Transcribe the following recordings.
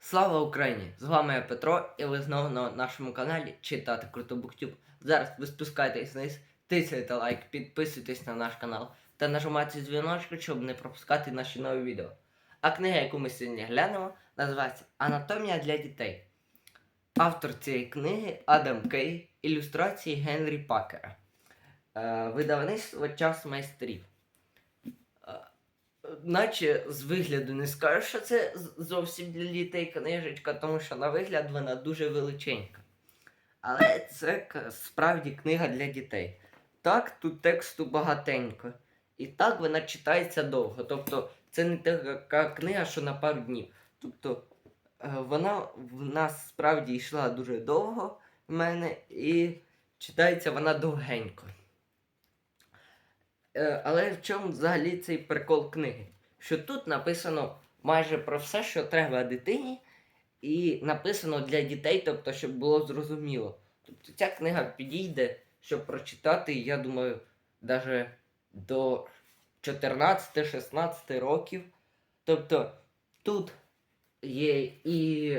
Слава Україні! З вами я Петро, і ви знову на нашому каналі Читати Круто Буктюб. Зараз ви спускайтесь вниз, тисяйте лайк, підписуйтесь на наш канал та нажимайте дзвіночок, щоб не пропускати наші нові відео. А книга, яку ми сьогодні глянемо, називається Анатомія для дітей. Автор цієї книги Адам Кей, ілюстрації Генрі Пакера. Е, видавництво час майстрів. Наче з вигляду не скажеш, що це зовсім для дітей книжечка, тому що на вигляд вона дуже величенька. Але це справді книга для дітей. Так, тут тексту багатенько. І так вона читається довго. Тобто це не така книга, що на пару днів. Тобто е, вона в нас справді йшла дуже довго в мене і читається вона довгенько. Е, Але в чому взагалі цей прикол книги? Що тут написано майже про все, що треба дитині, і написано для дітей, тобто, щоб було зрозуміло. Тобто ця книга підійде, щоб прочитати, я думаю, навіть до 14-16 років. Тобто тут є і,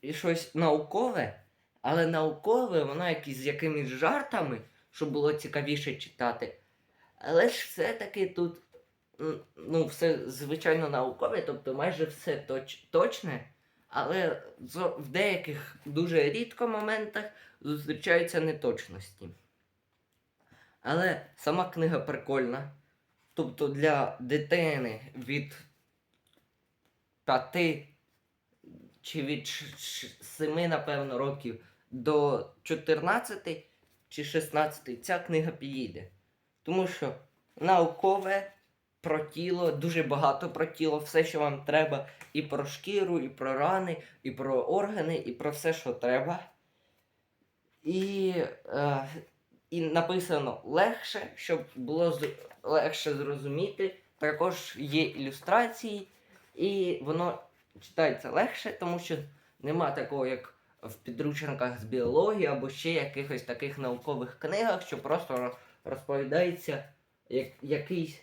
і щось наукове, але наукове, воно якісь з якимись жартами, щоб було цікавіше читати. Але ж все-таки тут ну, все звичайно наукове, тобто майже все точ, точне, але в деяких дуже рідко моментах зустрічаються неточності. Але сама книга прикольна. Тобто для дитини від 5 чи від 7, напевно, років до 14 чи 16 ця книга підійде. Тому що наукове про тіло, дуже багато про тіло, все, що вам треба, і про шкіру, і про рани, і про органи, і про все, що треба. І, е, і написано легше, щоб було легше зрозуміти. Також є ілюстрації, і воно читається легше, тому що нема такого, як в підручниках з біології або ще якихось таких наукових книгах, що просто розповідається як, якийсь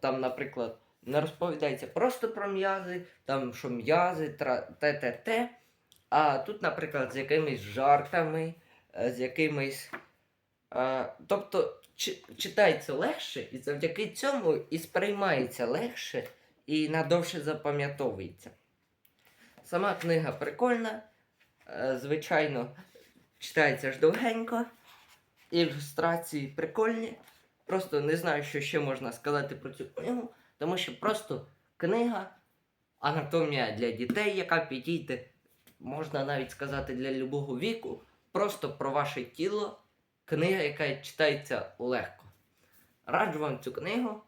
там, наприклад, не розповідається просто про м'язи, там що м'язи, те, те, те. А тут, наприклад, з якимись жартами, е, з якимись. Е, тобто читається легше, і завдяки цьому і сприймається легше і надовше запам'ятовується. Сама книга прикольна, е, звичайно, читається ж довгенько, ілюстрації прикольні. Просто не знаю, що ще можна сказати про цю книгу, тому що просто книга Анатомія для дітей, яка підійде, можна навіть сказати, для любого віку, просто про ваше тіло, книга, яка читається легко. Раджу вам цю книгу.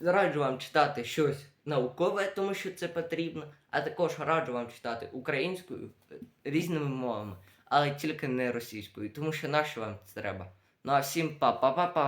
Раджу вам читати щось наукове, тому що це потрібно, а також раджу вам читати українською е, різними мовами, але тільки не російською, тому що нащо вам це треба. Ну а всім па-па-па-па.